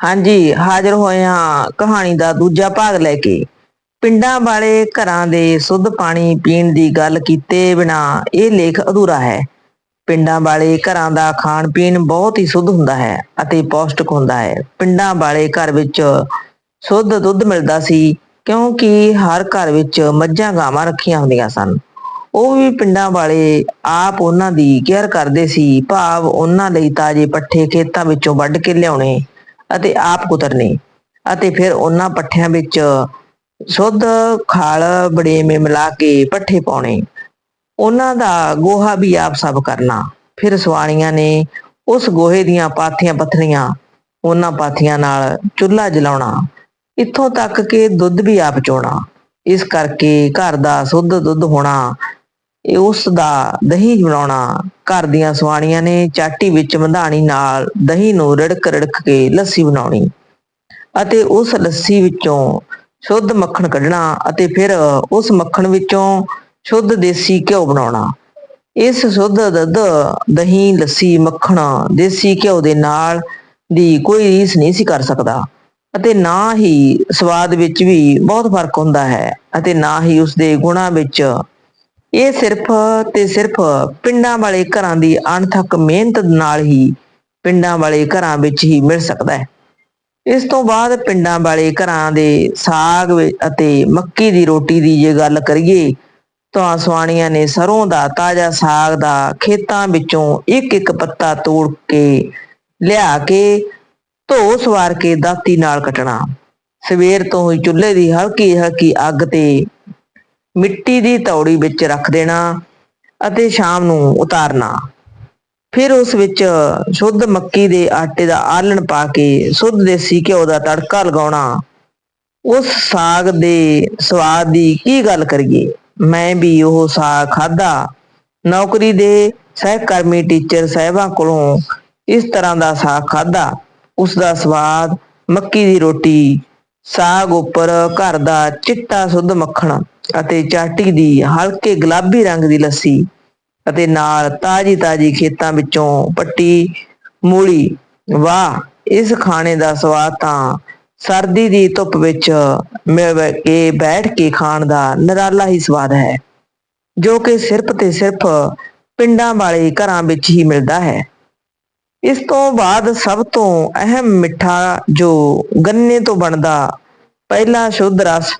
ਹਾਂਜੀ, ਹਾਜ਼ਰ ਹੋਏ ਹਾਂ ਕਹਾਣੀ ਦਾ ਦੂਜਾ ਭਾਗ ਲੈ ਕੇ। ਪਿੰਡਾਂ ਵਾਲੇ ਘਰਾਂ ਦੇ ਸੁੱਧ ਪਾਣੀ ਪੀਣ ਦੀ ਗੱਲ ਕੀਤੇ ਬਿਨਾ ਇਹ ਲੇਖ ਅਧੂਰਾ ਹੈ। ਪਿੰਡਾਂ ਵਾਲੇ ਘਰਾਂ ਦਾ ਖਾਣ ਪੀਣ ਬਹੁਤ ਹੀ ਸੁੱਧ ਹੁੰਦਾ ਹੈ ਅਤੇ ਪੌਸ਼ਟਿਕ ਹੁੰਦਾ ਹੈ। ਪਿੰਡਾਂ ਵਾਲੇ ਘਰ ਵਿੱਚ ਸੁੱਧ ਦੁੱਧ ਮਿਲਦਾ ਸੀ ਕਿਉਂਕਿ ਹਰ ਘਰ ਵਿੱਚ ਮੱਝਾਂ ਗਾਵਾਂ ਰੱਖੀਆਂ ਹੁੰਦੀਆਂ ਸਨ। ਉਹ ਵੀ ਪਿੰਡਾਂ ਵਾਲੇ ਆਪ ਉਹਨਾਂ ਦੀ ਕੇਅਰ ਕਰਦੇ ਸੀ। ਭਾਵ ਉਹਨਾਂ ਲਈ ਤਾਜ਼ੇ ਪੱਠੇ ਖੇਤਾਂ ਵਿੱਚੋਂ ਵੱਢ ਕੇ ਲਿਆਉਣੇ। ਅਤੇ ਆਪ ਕੁਤਰਨੇ। ਅਤੇ ਫਿਰ ਉਹਨਾਂ ਪੱਠਿਆਂ ਵਿੱਚ ਸ਼ੁੱਧ ਖਾਲ ਬੜੇਵੇਂ ਮਿਲਾ ਕੇ ਪੱਠੇ ਪਾਉਣੇ। ਉਹਨਾਂ ਦਾ ਗੋਹਾ ਵੀ ਆਪ ਸਭ ਕਰਨਾ। ਫਿਰ ਸਵਾਣੀਆਂ ਨੇ ਉਸ ਗੋਹੇ ਦੀਆਂ ਪਾਥੀਆਂ ਪੱਥਣੀਆਂ ਉਹਨਾਂ ਪਾਥੀਆਂ ਨਾਲ ਚੁੱਲ੍ਹਾ ਜਲਾਉਣਾ। ਇੱਥੋਂ ਤੱਕ ਕਿ ਦੁੱਧ ਵੀ ਆਪ ਚੋਣਾ। ਇਸ ਕਰਕੇ ਘਰ ਦਾ ਸੁੱਧ ਦੁੱਧ ਹੋਣਾ ਇਹ ਉਸ ਦਾ ਦਹੀਂ ਬਣਾਉਣਾ ਘਰ ਦੀਆਂ ਸਵਾਣੀਆਂ ਨੇ, ਚਾਟੀ ਵਿੱਚ ਮਧਾਣੀ ਨਾਲ ਦਹੀਂ ਨੂੰ ਰੜਕ ਰੜਕ ਕੇ ਲੱਸੀ ਬਣਾਉਣੀ ਅਤੇ ਉਸ ਲੱਸੀ ਵਿੱਚੋਂ ਸ਼ੁੱਧ ਮੱਖਣ ਕੱਢਣਾ ਅਤੇ ਫਿਰ ਉਸ ਮੱਖਣ ਵਿੱਚੋਂ ਸ਼ੁੱਧ ਦੇਸੀ ਘਿਓ ਬਣਾਉਣਾ। ਇਸ ਸ਼ੁੱਧ ਦੁੱਧ, ਦਹੀਂ, ਲੱਸੀ, ਮੱਖਣ, ਦੇਸੀ ਘਿਓ ਦੇ ਨਾਲ ਦੀ ਕੋਈ ਰੀਸ ਨਹੀਂ ਸੀ ਕਰ ਸਕਦਾ ਅਤੇ ਨਾ ਹੀ ਸਵਾਦ ਵਿੱਚ ਵੀ ਬਹੁਤ ਫ਼ਰਕ ਹੁੰਦਾ ਹੈ ਅਤੇ ਨਾ ਹੀ ਉਸ ਦੇ ਗੁਣਾਂ ਵਿੱਚ ਇਹ ਸਿਰਫ ਤੇ ਸਿਰਫ ਪਿੰਡਾਂ ਵਾਲੇ ਘਰਾਂ ਦੀ ਅਣਥੱਕ ਮਿਹਨਤ ਨਾਲ ਹੀ ਪਿੰਡਾਂ ਵਾਲੇ ਘਰਾਂ ਵਿੱਚ ਹੀ ਮਿਲ ਸਕਦਾ ਹੈ। ਇਸ ਤੋਂ ਬਾਅਦ ਪਿੰਡਾਂ ਵਾਲੇ ਘਰਾਂ ਦੇ ਸਾਗ ਅਤੇ ਮੱਕੀ ਦੀ ਰੋਟੀ ਦੀ ਜੇ ਗੱਲ ਕਰੀਏ ਤਾਂ ਸਵਾਣੀਆਂ ਨੇ ਸਰੋਂ ਦਾ ਤਾਜ਼ਾ ਸਾਗ ਦਾ ਖੇਤਾਂ ਵਿੱਚੋਂ ਇੱਕ ਇੱਕ ਪੱਤਾ ਤੋੜ ਕੇ ਲਿਆ ਕੇ ਧੋ ਸਵਾਰ ਕੇ ਦਾਤੀ ਨਾਲ ਕੱਟਣਾ। ਸਵੇਰ ਤੋਂ ਹੀ ਚੁੱਲ੍ਹੇ ਦੀ ਹਲਕੀ ਹਲਕੀ ਅੱਗ ਤੇ ਮਿੱਟੀ ਦੀ ਤੌੜੀ ਵਿੱਚ ਰੱਖ ਦੇਣਾ ਅਤੇ ਸ਼ਾਮ ਨੂੰ ਉਤਾਰਨਾ। ਫਿਰ ਉਸ ਵਿੱਚ ਸ਼ੁੱਧ ਮੱਕੀ ਦੇ ਆਟੇ ਦਾ ਆਲਣ ਪਾ ਕੇ ਸ਼ੁੱਧ ਦੇਸੀ ਘਿਓ ਦਾ ਤੜਕਾ ਲਗਾਉਣਾ। ਉਸ ਸਾਗ ਦੇ ਸਵਾਦ ਦੀ ਕੀ ਗੱਲ ਕਰੀਏ? ਮੈਂ ਵੀ ਉਹ ਸਾਗ ਖਾਦਾ ਨੌਕਰੀ ਦੇ ਸਹਿਕਰਮੀ ਟੀਚਰ ਸਾਹਿਬਾਂ ਕੋਲੋਂ ਇਸ ਤਰ੍ਹਾਂ ਦਾ ਸਾਗ ਖਾਦਾ ਉਸ ਦਾ ਸਵਾਦ ਮੱਕੀ ਦੀ ਰੋਟੀ, ਸਾਗ ਉੱਪਰ ਘਰ ਦਾ ਚਿੱਟਾ ਸੁੱਧ ਮੱਖਣ ਅਤੇ ਚਾਟੀ ਦੀ ਹਲਕੇ ਗੁਲਾਬੀ ਰੰਗ ਦੀ ਲੱਸੀ ਅਤੇ ਨਾਲ ਤਾਜੀ ਤਾਜੀ ਖੇਤਾਂ ਵਿੱਚੋਂ ਪੱਟੀ, ਮੂਲੀ, ਵਾਹ, ਇਸ ਖਾਣੇ ਦਾ ਸਵਾਦ ਤਾਂ ਸਰਦੀ ਦੀ ਧੁੱਪ ਵਿੱਚ ਮਿਲ ਕੇ ਬੈਠ ਕੇ ਖਾਣ ਦਾ ਨਿਰਾਲਾ ਹੀ ਸਵਾਦ ਹੈ, ਜੋ ਕਿ ਸਿਰਫ ਤੇ ਸਿਰਫ ਪਿੰਡਾਂ ਵਾਲੇ ਘਰਾਂ ਵਿੱਚ ਹੀ ਮਿਲਦਾ ਹੈ। ਇਸ ਤੋਂ ਬਾਅਦ ਸਭ ਤੋਂ ਅਹਿਮ ਮਿੱਠਾ ਜੋ ਗੰਨੇ ਤੋਂ ਬਣਦਾ ਪਹਿਲਾ ਸ਼ੁੱਧ ਰਸ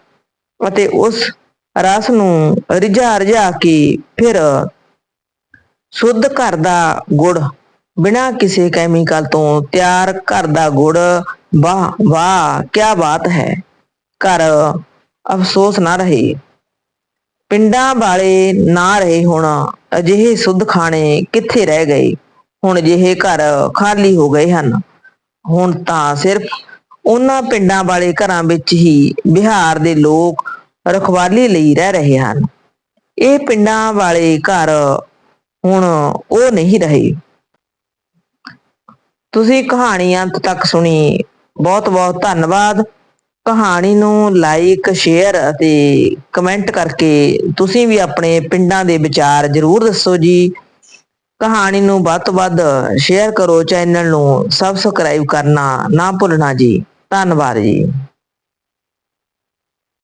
ਅਤੇ ਉਸ ਰਸ ਨੂੰ ਰਿਝਾ ਰਿਝਾ ਕੇ ਫਿਰ ਸ਼ੁੱਧ ਘਰ ਦਾ ਗੁੜ, ਬਿਨਾਂ ਕਿਸੇ ਕੈਮੀਕਲ ਤੋਂ ਤਿਆਰ ਘਰ ਦਾ ਗੁੜ। ਵਾਹ ਵਾਹ ਕੀ ਬਾਤ ਹੈ। ਘਰ ਅਫਸੋਸ ਨਾ ਰਹੇ। ਪਿੰਡਾਂ ਵਾਲੇ ਨਾ ਰਹੇ ਹੁਣ, ਅਜਿਹੇ ਸੁੱਧ ਖਾਣੇ ਕਿੱਥੇ ਰਹਿ ਗਏ? ਹੁਣ ਅਜਿਹੇ ਘਰ ਖਾਲੀ ਹੋ ਗਏ ਹਨ। ਹੁਣ ਤਾਂ ਸਿਰਫ ਉਹਨਾਂ ਪਿੰਡਾਂ ਵਾਲੇ ਘਰਾਂ ਵਿੱਚ ਹੀ ਬਿਹਾਰ ਦੇ ਲੋਕ ਰਖਵਾਲੀ ਲਈ ਰਹਿ ਰਹੇ ਹਨ। ਇਹ ਪਿੰਡਾਂ ਵਾਲੇ ਘਰ ਹੁਣ ਉਹ ਨਹੀਂ ਰਹੇ। ਤੁਸੀਂ ਕਹਾਣੀ ਅੰਤ ਤੱਕ ਸੁਣੀ ਬਹੁਤ ਬਹੁਤ ਧੰਨਵਾਦ। ਕਹਾਣੀ ਨੂੰ ਲਾਈਕ ਸ਼ੇਅਰ ਅਤੇ ਕਮੈਂਟ ਕਰਕੇ ਤੁਸੀਂ ਵੀ ਆਪਣੇ ਪਿੰਡਾਂ ਦੇ ਵਿਚਾਰ ਜ਼ਰੂਰ ਦੱਸੋ ਜੀ। ਕਹਾਣੀ ਨੂੰ ਵੱਧ ਤੋਂ ਵੱਧ ਸ਼ੇਅਰ ਕਰੋ ਚੈਨਲ ਨੂੰ ਸਬਸਕ੍ਰਾਈਬ ਕਰਨਾ ਨਾ ਭੁੱਲਣਾ ਜੀ। ਧੰਨਵਾਦ ਜੀ।